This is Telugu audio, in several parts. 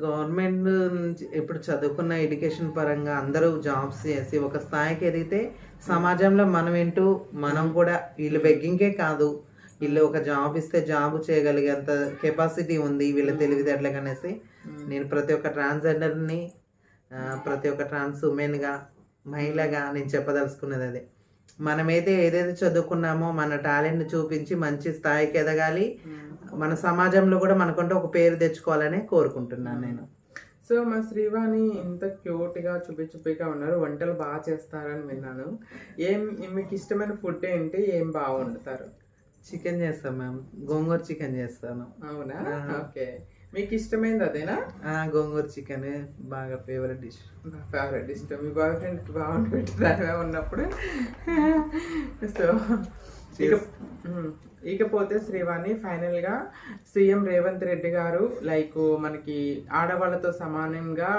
గవర్నమెంట్ నుంచి ఇప్పుడు చదువుకున్న ఎడ్యుకేషన్ పరంగా అందరూ జాబ్స్ చేసి ఒక స్థాయికి ఎదిగితే సమాజంలో మనం ఏంటో మనం కూడా వీళ్ళు బెగ్గింగే కాదు. వీళ్ళు ఒక జాబ్ ఇస్తే జాబ్ చేయగలిగేంత కెపాసిటీ ఉంది వీళ్ళ తెలివితేటలకు అనేసి. నేను ప్రతి ఒక్క ట్రాన్స్జెండర్ని ప్రతి ఒక్క ట్రాన్స్ ఉమెన్గా మహిళగా నేను చెప్పదలుచుకున్నది అదే. మనమైతే ఏదైతే చదువుకున్నామో మన టాలెంట్ని చూపించి మంచి స్థాయికి ఎదగాలి. మన సమాజంలో కూడా మనకంటూ ఒక పేరు తెచ్చుకోవాలని కోరుకుంటున్నాను నేను. సో మా శ్రీవాణి ఇంత క్యూట్గా చూపి చూపిగా ఉన్నారు. వంటలు బాగా చేస్తారని విన్నాను. ఏం మీకు ఇష్టమైన ఫుడ్ ఏంటి? ఏం బాగా వండుతారు చికెన్ చేస్తాం మ్యామ్. గోంగూర చికెన్ చేస్తాను. అవునా. ఓకే. మీకు ఇష్టమైంది అదేనా? గోంగూర చికెన్ బాగా ఫేవరెట్ డిష్ ఫేవరెట్ ఇష్టం మీ బాయ్ ఫ్రెండ్ బాగుండి పెట్టారు ఉన్నప్పుడు. సో ఇక ఇకపోతే శ్రీవాణి ఫైనల్గా సీఎం రేవంత్ రెడ్డి గారు లైక్ మనకి ఆడవాళ్ళతో సమానంగా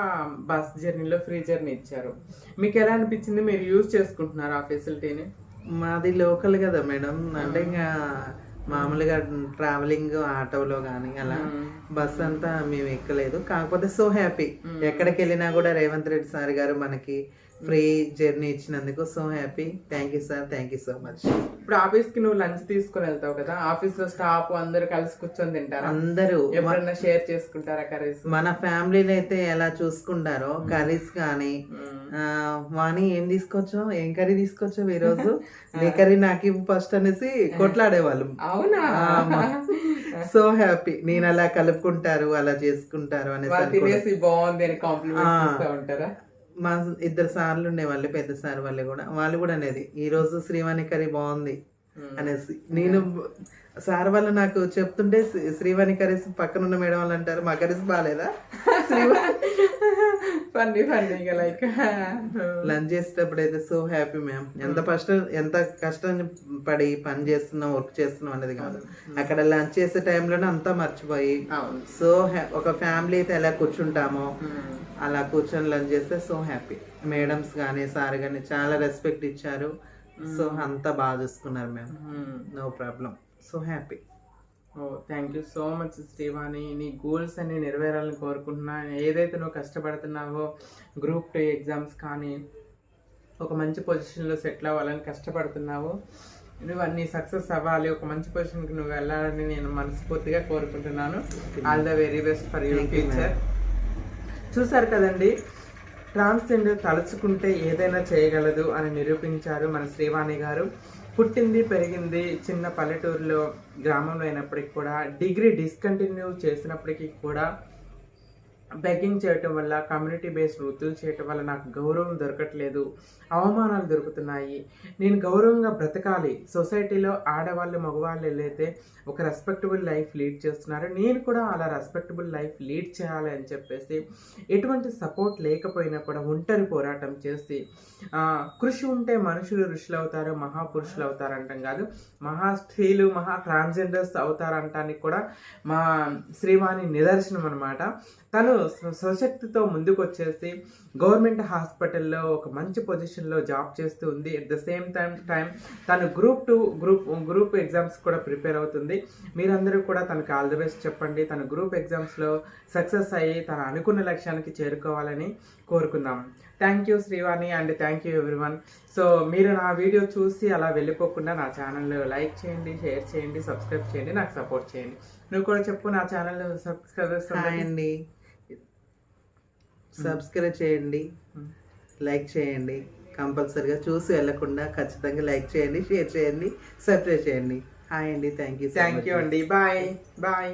బస్ జర్నీలో ఫ్రీ జర్నీ ఇచ్చారు. మీకు ఎలా అనిపించింది? మీరు యూజ్ చేసుకుంటున్నారు ఆ ఫెసిలిటీని మాది లోకల్ కదా మేడం. అంటే ఇంకా మామూలుగా ట్రావెలింగ్ ఆటోలో కానీ అలా బస్ అంతా మేము ఎక్కలేదు. కాకపోతే సో హ్యాపీ ఎక్కడికి వెళ్ళినా కూడా రేవంత్ రెడ్డి సార్ గారు మనకి ఫ్రీ జర్నీ ఇచ్చినందుకు so happy. Thank you sir thank you so much ఇప్పుడు ఆఫీస్కి నువ్వు లంచ్ తీసుకొని వెళ్తావు కదా ఆఫీస్లో స్టాఫ్ అందరు కలిసి కూర్చొని తింటారా? అందరూ. ఎప్పుడన్నా షేర్ చేసుకుంటారా కర్రీస్ మన ఫ్యామిలీలో అయితే ఎలా చూసుకుంటారో కర్రీస్ కానీ వాణి ఏం తీసుకొచ్చావు? ఏం కర్రీ తీసుకొచ్చావు ఈ రోజు నీ కర్రీ నాకు ఇవ్వు ఫస్ట్ అనేసి కొట్లాడేవాళ్ళం. అవునా? సో హ్యాపీ నేను అలా కలుపుకుంటారు అలా చేసుకుంటారు అనేసి. తినేసి బాగుంది అని ఉంటారా? మా ఇద్దరు సార్లు ఉండేవాళ్ళు పెద్ద సార్ వాళ్ళు కూడా వాళ్ళు కూడా అనేది ఈ రోజు శ్రీవాణి కర్రీ బాగుంది అనేసి. నేను సార్ వాళ్ళు నాకు చెప్తుంటే శ్రీ- శ్రీవాణి కర్రీస్ పక్కన ఉన్న మేడం వాళ్ళు అంటారు మా కర్రీస్ బాగాలేదా? ఫన్నీ ఫన్నీగా లైక్ లంచ్ చేసేటప్పుడు అయితే సో హ్యాపీ మ్యామ్. ఎంత కష్టం ఎంత కష్టం పడి పని చేస్తున్నాం వర్క్ చేస్తున్నాం అనేది కాదు. అక్కడ లంచ్ చేసే టైంలోనే అంతా మర్చిపోయి సో ఒక ఫ్యామిలీ అయితే ఎలా కూర్చుంటామో అలా కూర్చొని లంచ్ చేస్తే సో హ్యాపీ మేడమ్స్ కానీ సార్ కానీ చాలా రెస్పెక్ట్ ఇచ్చారు. సో అంతా బాగా చూసుకున్నారు ma'am no problem so happy oh thank you so much Srivani నీ గోల్స్ అన్ని నెరవేరాలని కోరుకుంటున్నా. ఏదైతే నువ్వు కష్టపడుతున్నావో గ్రూప్ టూ ఎగ్జామ్స్ కానీ ఒక మంచి పొజిషన్లో సెటిల్ అవ్వాలని కష్టపడుతున్నావో నువ్వు అన్ని సక్సెస్ అవ్వాలి. ఒక మంచి పొజిషన్కి నువ్వు వెళ్ళాలని నేను మనస్ఫూర్తిగా కోరుకుంటున్నాను. All the very best for your future చూశారు కదండి? ట్రాన్స్జెండర్ తలుచుకుంటే ఏదైనా చేయగలదు అని నిరూపించారు మన శ్రీవాణి గారు. పుట్టింది పెరిగింది చిన్న పల్లెటూరులో గ్రామంలో అయినప్పటికీ కూడా డిగ్రీ డిస్కంటిన్యూ చేసినప్పటికీ కూడా బెగ్గింగ్ చేయటం వల్ల కమ్యూనిటీ బేస్డ్ వృత్తులు చేయటం వల్ల నాకు గౌరవం దొరకట్లేదు. అవమానాలు దొరుకుతున్నాయి. నేను గౌరవంగా బ్రతకాలి. సొసైటీలో ఆడవాళ్ళు మగవాళ్ళు వెళ్ళైతే ఒక రెస్పెక్టబుల్ లైఫ్ లీడ్ చేస్తున్నారు నేను కూడా అలా రెస్పెక్టబుల్ లైఫ్ లీడ్ చేయాలి అని చెప్పేసి ఎటువంటి సపోర్ట్ లేకపోయినా కూడా ఒంటరి పోరాటం చేసి కృషి ఉంటే మనుషులు ఋషులు అవుతారు మహాపురుషులు అవుతారు అంటాం కాదు. మహా స్త్రీలు మహా ట్రాన్స్జెండర్స్ అవుతారంటానికి కూడా మా శ్రీవాణి నిదర్శనం అనమాట తను స్వ- స్వశక్తితో ముందుకొచ్చేసి గవర్నమెంట్ హాస్పిటల్లో ఒక మంచి పొజిషన్లో జాబ్ చేస్తూ ఉంది. At the same time time తను group two group group exams కూడా ప్రిపేర్ అవుతుంది. మీరందరూ కూడా తనకు ఆల్ ది బెస్ట్ చెప్పండి. తన గ్రూప్ ఎగ్జామ్స్లో సక్సెస్ అయ్యి తన అనుకున్న లక్ష్యానికి చేరుకోవాలని కోరుకుందాం. Thank you Srivani and thank you everyone so మీరు నా వీడియో చూసి అలా వెళ్ళిపోకుండా నా ఛానల్ లైక్ చేయండి షేర్ చేయండి సబ్స్క్రైబ్ చేయండి నాకు సపోర్ట్ చేయండి. నువ్వు కూడా చెప్పు నా ఛానల్ సబ్స్క్రైబ్ అండి. సబ్స్క్రైబ్ చేయండి. లైక్ చేయండి. కంపల్సరిగా చూసి వెళ్ళకుండా ఖచ్చితంగా లైక్ చేయండి షేర్ చేయండి సబ్స్క్రైబ్ చేయండి. హాయ్ అండి. థ్యాంక్ యూ థ్యాంక్ యూ అండి. Bye bye